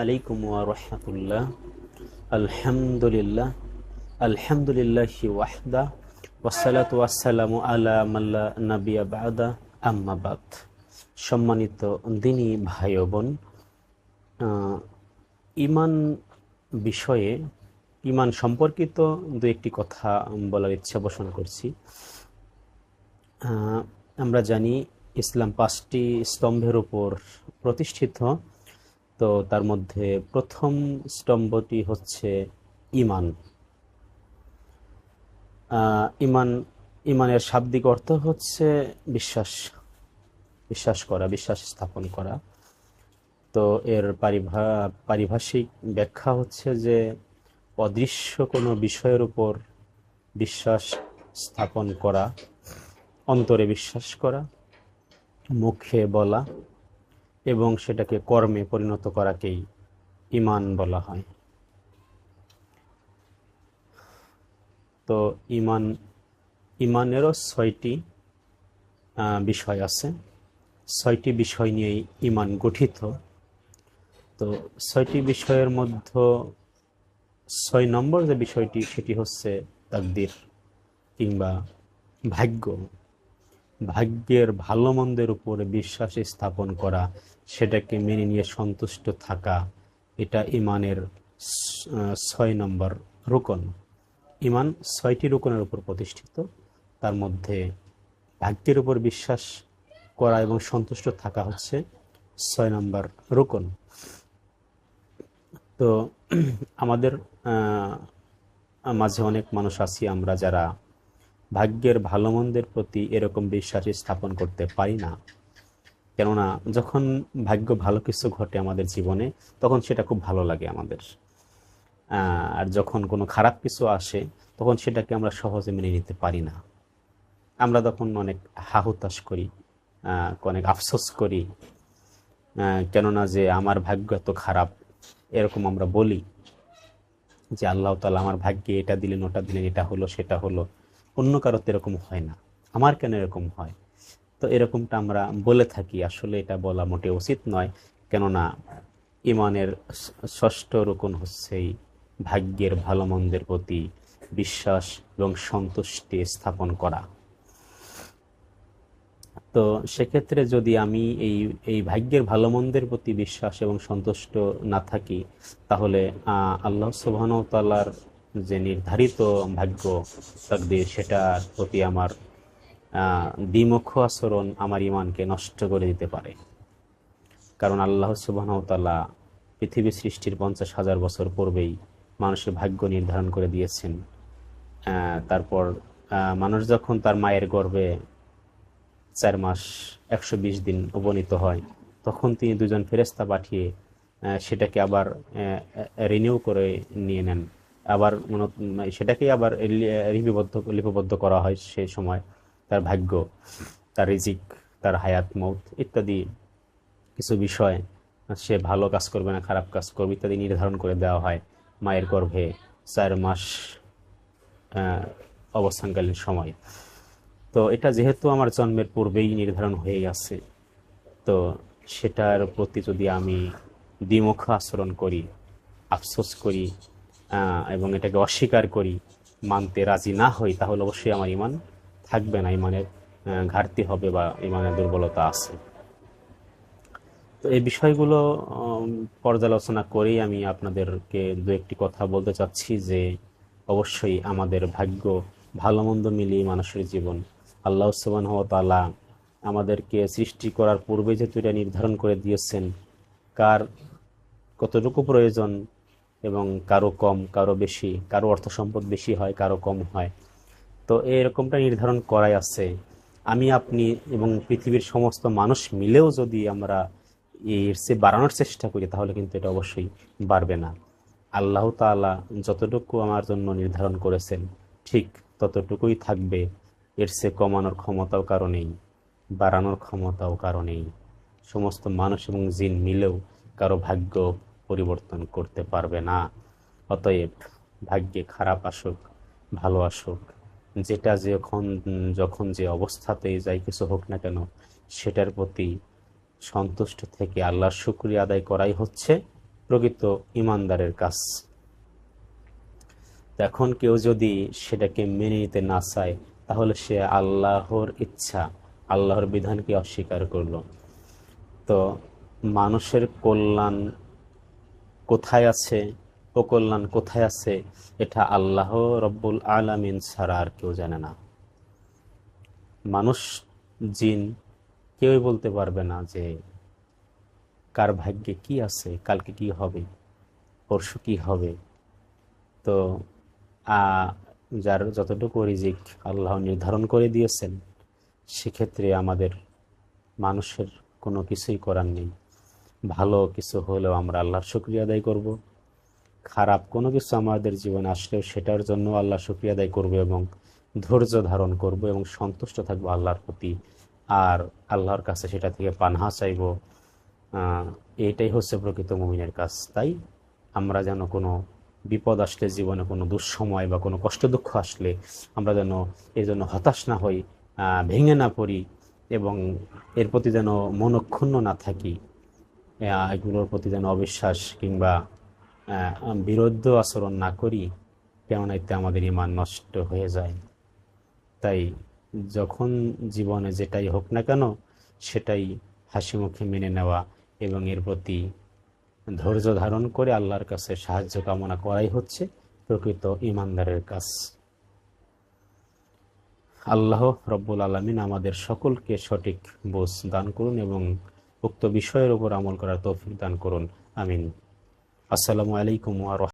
আলাইকুম রহমতুল্লাহ। আলহামদুলিল্লাহ। আলহামদুলিল্লাহ ওয়াহদা। ওয়াসালাত ওয়াসালাম আলা মাল্লা নাবিয়া বাদা। আম্মাবাদ সম্মানিত দিনী ভাই বোন ইমান বিষয়ে, ইমান সম্পর্কিত দু একটি কথা বলার ইচ্ছা পোষণ করছি। আমরা জানি ইসলাম পাঁচটি স্তম্ভের উপর প্রতিষ্ঠিত তো তার মধ্যে প্রথম স্তম্ভটি হচ্ছে ইমান। ইমান, ইমানের শাব্দিক অর্থ হচ্ছে বিশ্বাস বিশ্বাস করা, বিশ্বাস স্থাপন করা। তো এর পারিভা, পারিভাষিক ব্যাখ্যা হচ্ছে যে অদৃশ্য কোনো বিষয়ের উপর বিশ্বাস স্থাপন করা, অন্তরে বিশ্বাস করা, মুখে বলা এবং সেটাকে কর্মে পরিণত করাকেই ইমান বলা হয়। তো ইমান ইমানেরও ছয়টি বিষয় আছে। ছয়টি বিষয় নিয়েই ইমান গঠিত। তো ছয়টি বিষয়ের মধ্যে ছয় নম্বর যে বিষয়টি, সেটি হচ্ছে তাকদির কিংবা ভাগ্য। ভাগ্যের ভালো মন্দের উপরে বিশ্বাস স্থাপন করা, সেটাকে মেনে নিয়ে সন্তুষ্ট থাকা, এটা ইমানের ছয় নম্বর রোকন। ইমান ছয়টি রোকনের উপর প্রতিষ্ঠিত। তার মধ্যে ভাগ্যের উপর বিশ্বাস করা এবং সন্তুষ্ট থাকা হচ্ছে ছয় নম্বর রোকন। তো, আমাদের মাঝে অনেক মানুষ আছি, আমরা যারা ভাগ্যের ভালো মন্দের প্রতি এরকম বিশ্বাস স্থাপন করতে পারি না। কেননা, যখন ভাগ্য ভালো কিছু ঘটে আমাদের জীবনে, তখন সেটা খুব ভালো লাগে আমাদের। আর যখন কোনো খারাপ কিছু আসে, তখন সেটাকে আমরা সহজে মেনে নিতে পারি না। আমরা তখন অনেক হাহুতাশ করি অনেক আফসোস করি কেননা যে আমার ভাগ্য এত খারাপ, এরকম আমরা বলি যে আল্লাহ তালা আমার ভাগ্যে এটা দিলেন, ওটা দিলেন, এটা হলো, সেটা হলো। অন্য কারও এরকম হয় না। আমার কেন এরকম হয়? তো এরকমটা আমরা বলে থাকি, আসলে এটা বলা মোটে উচিত নয়। কেননা ইমানের ষষ্ঠ রোকন হচ্ছে এই ভাগ্যের ভালো মন্দের প্রতি বিশ্বাস এবং সন্তুষ্টি স্থাপন করা। তো সেক্ষেত্রে যদি আমি এই এই ভাগ্যের ভালো মন্দের প্রতি বিশ্বাস এবং সন্তুষ্ট না থাকি, তাহলে আল্লাহ সুবাহতাল্লার যে নির্ধারিত ভাগ্য তাকদির সেটার প্রতি আমার দ্বিমুখ আচরণ আমার ইমানকে নষ্ট করে দিতে পারে। কারণ আল্লাহ সুবাহতাল্লাহ পৃথিবী সৃষ্টির পঞ্চাশ হাজার বছর পূর্বেই মানুষের ভাগ্য নির্ধারণ করে দিয়েছেন। তারপর মানুষ যখন তার মায়ের গর্ভে চার মাস একশো বিশ দিন উপনীত হয়, তখন তিনি দুজন ফেরেস্তা পাঠিয়ে সেটাকে আবার রিনিউ করে নিয়ে নেন। আবার মনে- উম, সেটাকেই আবার লিপিবদ্ধ লিপিবদ্ধ করা হয় সেই সময়। তার ভাগ্য তার রিজিক তার হায়াত মৌত ইত্যাদি কিছু বিষয় সে ভালো কাজ করবে না খারাপ কাজ করবে ইত্যাদি নির্ধারণ করে দেওয়া হয় মায়ের গর্ভে চার মাস অবস্থানকালীন সময়। তো এটা যেহেতু আমার জন্মের পূর্বেই নির্ধারণ হয়ে গেছে তো সেটার প্রতি যদি আমি দ্বিমুখ আচরণ করি আফসোস করি এবং এটাকে অস্বীকার করি, মানতে রাজি না হই, তাহলে অবশ্যই আমার ইমান থাকবে না ইমানের ঘাটতি হবে বা ইমানের দুর্বলতা আছে। তো এই বিষয়গুলো পর্যালোচনা করেই আমি আপনাদেরকে দু একটি কথা বলতে চাচ্ছি যে, অবশ্যই আমাদের ভাগ্য ভালো মন্দ মিলিয়ে মানুষের জীবন। আল্লাহ সুবহানাহু ওয়া তাআলা আমাদেরকে সৃষ্টি করার পূর্বে যেহেতু এটা নির্ধারণ করে দিয়েছেন, কার কতটুকু প্রয়োজন এবং কারও কম, কারও বেশি, কারও অর্থ সম্পদ বেশি হয়, কারও কম হয়। তো এরকমটা নির্ধারণ করাই আছে। আমি, আপনি এবং পৃথিবীর সমস্ত মানুষ মিলেও যদি আমরা এর চেয়ে বাড়ানোর চেষ্টা করি, তাহলে কিন্তু এটা অবশ্যই বাড়বে না। আল্লাহ তাআলা যতটুকু আমার জন্য নির্ধারণ করেছেন, ঠিক ততটুকুই থাকবে। এর চেয়ে কমানোর ক্ষমতাও কারণেই বাড়ানোর ক্ষমতাও কারণেই সমস্ত মানুষ এবং জিন মিলেও কারও ভাগ্য পরিবর্তন করতে পারবে না। অতএব ভাগ্যে খারাপ আসুক, ভালো আসুক, যেটা যখন যখন যে অবস্থাতেই যাই কিছু হোক না কেন, সেটার প্রতি সন্তুষ্ট থেকে আল্লাহর শুক্রিয়া আদায় করাই হচ্ছে প্রকৃত ইমানদারের কাজ। এখন কেউ যদি সেটাকে মেনে নিতে না চায়, তাহলে সে আল্লাহর ইচ্ছা, আল্লাহর বিধানকে অস্বীকার করল। তো মানুষের কল্যাণ কোথায় আছে? অকল্যাণ কোথায় আছে? এটা আল্লাহ রব্বুল আলামিন ছাড়া আর কেউ জানে না। মানুষ, জিন কেউই বলতে পারবে না যে কার ভাগ্যে কি আছে, কালকে কি হবে, পরশু কি হবে। তো যার যতটুকু রিজিক আল্লাহ নির্ধারণ করে দিয়েছেন, সেক্ষেত্রে আমাদের মানুষের কোনো কিছুই করার নেই। ভালো কিছু হলেও আমরা আল্লাহর শুক্রিয়া আদায় করব। খারাপ কোনো কিছু আমাদের জীবনে আসলেও সেটার জন্য আল্লাহ শুক্রিয়া আদায় করব এবং ধৈর্য ধারণ করব এবং সন্তুষ্ট থাকব আল্লাহর প্রতি। আর আল্লাহর কাছে সেটা থেকে পানহা চাইব। এটাই হচ্ছে প্রকৃত মুমিনের কাজ। তাই আমরা যেন কোনো বিপদ আসলে, জীবনে কোনো দুঃসময় বা কোনো কষ্ট দুঃখ আসলে আমরা যেন এই জন্য হতাশ না হই ভেঙে না পড়ি এবং এর প্রতি যেন মনক্ষুণ্ণ না থাকি। এগুলোর প্রতি যেন অবিশ্বাস কিংবা বিরুদ্ধ আচরণ না করি কেমন এতে আমাদের ইমান নষ্ট হয়ে যায়। তাই যখন জীবনে যেটাই হোক না কেন, সেটাই হাসি মুখে মেনে নেওয়া এবং এর প্রতি ধৈর্য ধারণ করে আল্লাহর কাছে সাহায্য কামনা করাই হচ্ছে প্রকৃত ইমানদারের কাজ। আল্লাহ রব্বুল আলমিন আমাদের সকলকে সঠিক বোঝ দান করুন এবং উক্ত বিষয়ের উপর আমল করার তৌফিক দান করুন। আমিন। আসসালামু আলাইকুম ওয়া